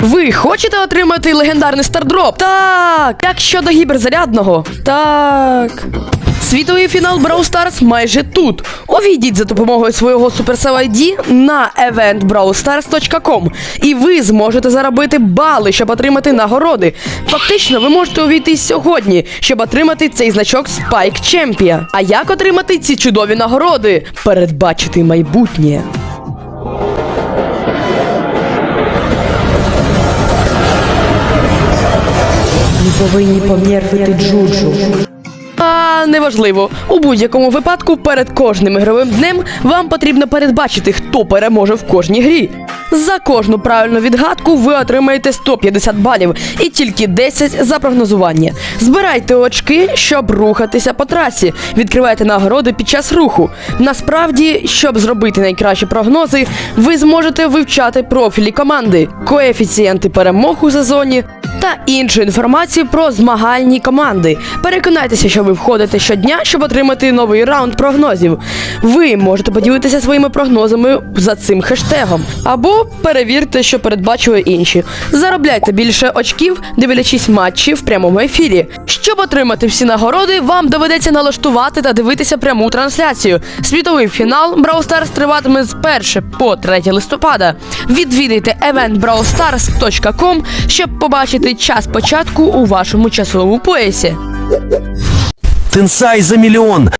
Ви хочете отримати легендарний стардроп? Так. Як щодо гіперзарядного? Так. Світовий фінал Brawl Stars майже тут. Увійдіть за допомогою свого Supercell ID на eventbrawlstars.com і ви зможете заробити бали, щоб отримати нагороди. Фактично, ви можете увійти сьогодні, щоб отримати цей значок Spike Champion. А як отримати ці чудові нагороди? Передбачити майбутнє. Повинні пом'єрфити Джуджу. А неважливо. У будь-якому випадку перед кожним ігровим днем вам потрібно передбачити, хто переможе в кожній грі. За кожну правильну відгадку ви отримаєте 150 балів і тільки 10 за прогнозування. Збирайте очки, щоб рухатися по трасі. Відкривайте нагороди під час руху. Насправді, щоб зробити найкращі прогнози, ви зможете вивчати профілі команди, коефіцієнти перемог у сезоні та іншу інформацію про змагальні команди. Переконайтеся, що ви входите щодня, щоб отримати новий раунд прогнозів. Ви можете поділитися своїми прогнозами за цим хештегом, або перевірте, що передбачили інші. Заробляйте більше очків, дивлячись матчі в прямому ефірі. Щоб отримати всі нагороди, вам доведеться налаштувати та дивитися пряму трансляцію. Світовий фінал Brawl Stars триватиме з 1 по 3 листопада. Відвідайте eventbrawlstars.com, щоб побачити час початку у вашому часовому поясі. Тенсай за миллион.